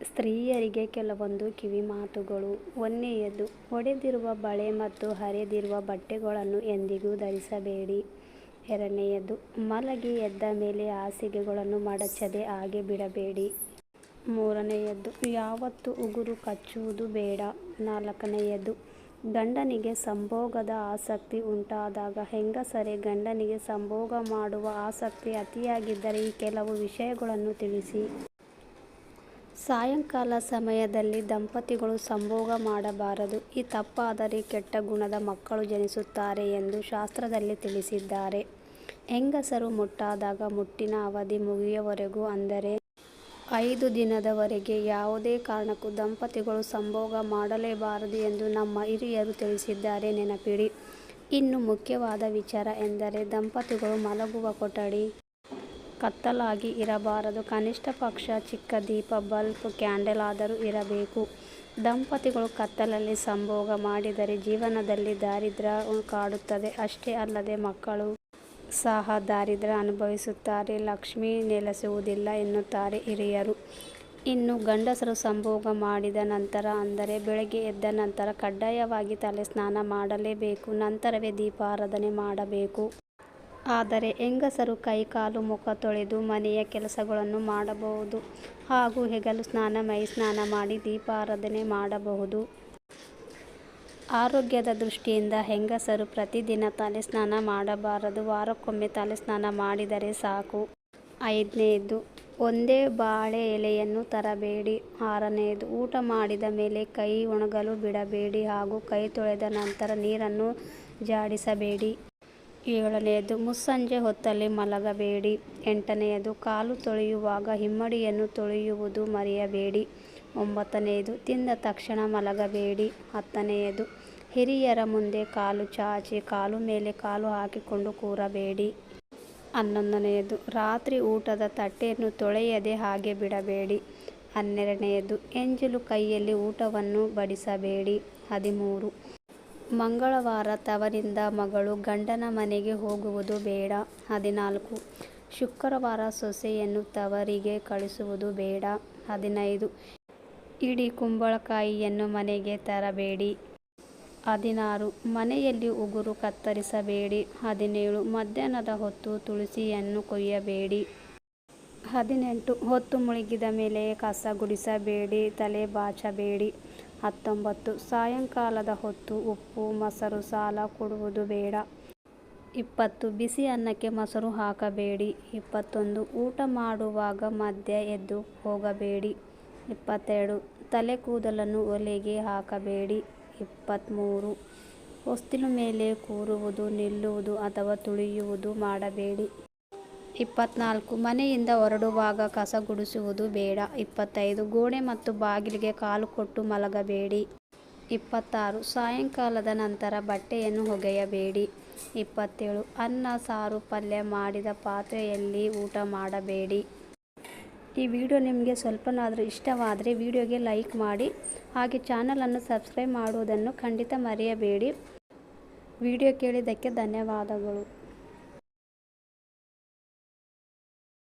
ಸ್ತ್ರೀಯರಿಗೆ ಕೆಲವೊಂದು ಕಿವಿಮಾತುಗಳು. ಒಂದನೆಯದು, ಒಡೆದಿರುವ ಬಳೆ ಮತ್ತು ಹರಿದಿರುವ ಬಟ್ಟೆಗಳನ್ನು ಎಂದಿಗೂ ಧರಿಸಬೇಡಿ. ಎರಡನೆಯದು, ಮಲಗಿ ಎದ್ದ ಮೇಲೆ ಹಾಸಿಗೆಗಳನ್ನು ಮಡಚದೆ ಹಾಗೆ ಬಿಡಬೇಡಿ. ಮೂರನೆಯದು, ಯಾವತ್ತು ಉಗುರು ಕಚ್ಚುವುದು ಬೇಡ. ನಾಲ್ಕನೆಯದು, ಗಂಡನಿಗೆ ಸಂಭೋಗದ ಆಸಕ್ತಿ ಉಂಟಾದಾಗ ಹೆಂಗಸರೇ ಗಂಡನಿಗೆ ಸಂಭೋಗ ಮಾಡುವ ಆಸಕ್ತಿ ಅತಿಯಾಗಿದ್ದರೆ ಈ ಕೆಲವು ವಿಷಯಗಳನ್ನು ತಿಳಿಸಿ. ಸಾಯಂಕಾಲ ಸಮಯದಲ್ಲಿ ದಂಪತಿಗಳು ಸಂಭೋಗ ಮಾಡಬಾರದು. ಈ ತಪ್ಪಾದರೆ ಕೆಟ್ಟ ಗುಣದ ಮಕ್ಕಳು ಜನಿಸುತ್ತಾರೆ ಎಂದು ಶಾಸ್ತ್ರದಲ್ಲಿ ತಿಳಿಸಿದ್ದಾರೆ. ಹೆಂಗಸರು ಮುಟ್ಟಾದಾಗ ಮುಟ್ಟಿನ ಅವಧಿ ಮುಗಿಯುವವರೆಗೂ ಅಂದರೆ ಐದು ದಿನದವರೆಗೆ ಯಾವುದೇ ಕಾರಣಕ್ಕೂ ದಂಪತಿಗಳು ಸಂಭೋಗ ಮಾಡಲೇಬಾರದು ಎಂದು ನಮ್ಮ ಹಿರಿಯರು ತಿಳಿಸಿದ್ದಾರೆ ನೆನಪಿಡಿ. ಇನ್ನು ಮುಖ್ಯವಾದ ವಿಚಾರ ಎಂದರೆ ದಂಪತಿಗಳು ಮಲಗುವ ಕೊಠಡಿ ಕತ್ತಲಾಗಿ ಇರಬಾರದು. ಕನಿಷ್ಠ ಪಕ್ಷ ಚಿಕ್ಕ ದೀಪ, ಬಲ್ಬ್, ಕ್ಯಾಂಡಲ್ ಆದರೂ ಇರಬೇಕು. ದಂಪತಿಗಳು ಕತ್ತಲಲ್ಲಿ ಸಂಭೋಗ ಮಾಡಿದರೆ ಜೀವನದಲ್ಲಿ ದಾರಿದ್ರ್ಯ ಕಾಡುತ್ತದೆ. ಅಷ್ಟೇ ಅಲ್ಲದೆ ಮಕ್ಕಳು ಸಹ ದಾರಿದ್ರ್ಯ ಅನುಭವಿಸುತ್ತಾರೆ. ಲಕ್ಷ್ಮಿ ನೆಲೆಸುವುದಿಲ್ಲ ಎನ್ನುತ್ತಾರೆ ಹಿರಿಯರು. ಇನ್ನು ಗಂಡಸರು ಸಂಭೋಗ ಮಾಡಿದ ನಂತರ ಅಂದರೆ ಬೆಳಗ್ಗೆ ಎದ್ದ ನಂತರ ಕಡ್ಡಾಯವಾಗಿ ತಲೆ ಸ್ನಾನ ಮಾಡಲೇಬೇಕು. ನಂತರವೇ ದೀಪಾರಾಧನೆ ಮಾಡಬೇಕು. ಆದರೆ ಹೆಂಗಸರು ಕೈ ಕಾಲು ಮುಖ ತೊಳೆದು ಮನೆಯ ಕೆಲಸಗಳನ್ನು ಮಾಡಬಹುದು ಹಾಗೂ ಹೆಗಲು ಸ್ನಾನ, ಮೈ ಸ್ನಾನ ಮಾಡಿ ದೀಪಾರಾಧನೆ ಮಾಡಬಹುದು. ಆರೋಗ್ಯದ ದೃಷ್ಟಿಯಿಂದ ಹೆಂಗಸರು ಪ್ರತಿದಿನ ತಲೆ ಸ್ನಾನ ಮಾಡಬಾರದು. ವಾರಕ್ಕೊಮ್ಮೆ ತಲೆಸ್ನಾನ ಮಾಡಿದರೆ ಸಾಕು. ಐದನೇದು ಒಂದೇ ಬಾಳೆ ಎಲೆಯನ್ನು ತರಬೇಡಿ. ಆರನೆಯದು, ಊಟ ಮಾಡಿದ ಮೇಲೆ ಕೈ ಒಣಗಲು ಬಿಡಬೇಡಿ ಹಾಗೂ ಕೈ ತೊಳೆದ ನಂತರ ನೀರನ್ನು ಝಾಡಿಸಬೇಡಿ. ಏಳನೆಯದು, ಮುಸ್ಸಂಜೆ ಹೊತ್ತಲ್ಲಿ ಮಲಗಬೇಡಿ. ಎಂಟನೆಯದು, ಕಾಲು ತೊಳೆಯುವಾಗ ಹಿಮ್ಮಡಿಯನ್ನು ತೊಳೆಯುವುದು ಮರೆಯಬೇಡಿ. ಒಂಬತ್ತನೆಯದು, ತಿಂದ ತಕ್ಷಣ ಮಲಗಬೇಡಿ. ಹತ್ತನೆಯದು, ಹಿರಿಯರ ಮುಂದೆ ಕಾಲು ಚಾಚಿ ಕಾಲು ಮೇಲೆ ಕಾಲು ಹಾಕಿಕೊಂಡು ಕೂರಬೇಡಿ. ಹನ್ನೊಂದನೆಯದು, ರಾತ್ರಿ ಊಟದ ತಟ್ಟೆಯನ್ನು ತೊಳೆಯದೆ ಹಾಗೆ ಬಿಡಬೇಡಿ. ಹನ್ನೆರಡನೆಯದು, ಎಂಜಲು ಕೈಯಲ್ಲಿ ಊಟವನ್ನು ಬಡಿಸಬೇಡಿ. ಹದಿಮೂರು, ಮಂಗಳವಾರ ತವರಿಂದ ಮಗಳು ಗಂಡನ ಮನೆಗೆ ಹೋಗುವುದು ಬೇಡ. ಹದಿನಾಲ್ಕು, ಶುಕ್ರವಾರ ಸೊಸೆಯನ್ನು ತವರಿಗೆ ಕಳಿಸುವುದು ಬೇಡ. ಹದಿನೈದು, ಇಡೀ ಕುಂಬಳಕಾಯಿಯನ್ನು ಮನೆಗೆ ತರಬೇಡಿ. ಹದಿನಾರು, ಮನೆಯಲ್ಲಿ ಉಗುರು ಕತ್ತರಿಸಬೇಡಿ. ಹದಿನೇಳು, ಮಧ್ಯಾಹ್ನದ ಹೊತ್ತು ತುಳಸಿಯನ್ನು ಕೊಯ್ಯಬೇಡಿ. ಹದಿನೆಂಟು, ಹೊತ್ತು ಮುಳುಗಿದ ಮೇಲೆ ಕಸ ಗುಡಿಸಬೇಡಿ, ತಲೆ ಬಾಚಬೇಡಿ. ಹತ್ತೊಂಬತ್ತು, ಸಾಯಂಕಾಲದ ಹೊತ್ತು ಉಪ್ಪು, ಮೊಸರು ಸಾಲ ಕೊಡುವುದು ಬೇಡ. ಇಪ್ಪತ್ತು, ಬಿಸಿ ಅನ್ನಕ್ಕೆ ಮೊಸರು ಹಾಕಬೇಡಿ. ಇಪ್ಪತ್ತೊಂದು, ಊಟ ಮಾಡುವಾಗ ಮಧ್ಯ ಎದ್ದು ಹೋಗಬೇಡಿ. ಇಪ್ಪತ್ತೆರಡು, ತಲೆ ಕೂದಲನ್ನು ಒಲೆಗೆ ಹಾಕಬೇಡಿ. ಇಪ್ಪತ್ತ್ಮೂರು ಹೊಸ್ತಿನ ಮೇಲೆ ಕೂರುವುದು, ನಿಲ್ಲುವುದು ಅಥವಾ ತುಳಿಯುವುದು ಮಾಡಬೇಡಿ. ಇಪ್ಪತ್ನಾಲ್ಕು, ಮನೆಯಿಂದ ಹೊರಡುವಾಗ ಕಸ ಗುಡಿಸುವುದು ಬೇಡ. ಇಪ್ಪತ್ತೈದು, ಗೋಡೆ ಮತ್ತು ಬಾಗಿಲಿಗೆ ಕಾಲು ಕೊಟ್ಟು ಮಲಗಬೇಡಿ. ಇಪ್ಪತ್ತಾರು, ಸಾಯಂಕಾಲದ ನಂತರ ಬಟ್ಟೆಯನ್ನು ಒಗೆಯಬೇಡಿ. ಇಪ್ಪತ್ತೇಳು, ಅನ್ನ, ಸಾರು, ಪಲ್ಯ ಮಾಡಿದ ಪಾತ್ರೆಯಲ್ಲಿ ಊಟ ಮಾಡಬೇಡಿ. ಈ ವಿಡಿಯೋ ನಿಮಗೆ ಸ್ವಲ್ಪನಾದರೂ ಇಷ್ಟವಾದರೆ ವಿಡಿಯೋಗೆ ಲೈಕ್ ಮಾಡಿ ಹಾಗೆ ಚಾನಲನ್ನು ಸಬ್ಸ್ಕ್ರೈಬ್ ಮಾಡುವುದನ್ನು ಖಂಡಿತ ಮರೆಯಬೇಡಿ. ವಿಡಿಯೋ ಕೇಳಿದ್ದಕ್ಕೆ ಧನ್ಯವಾದಗಳು.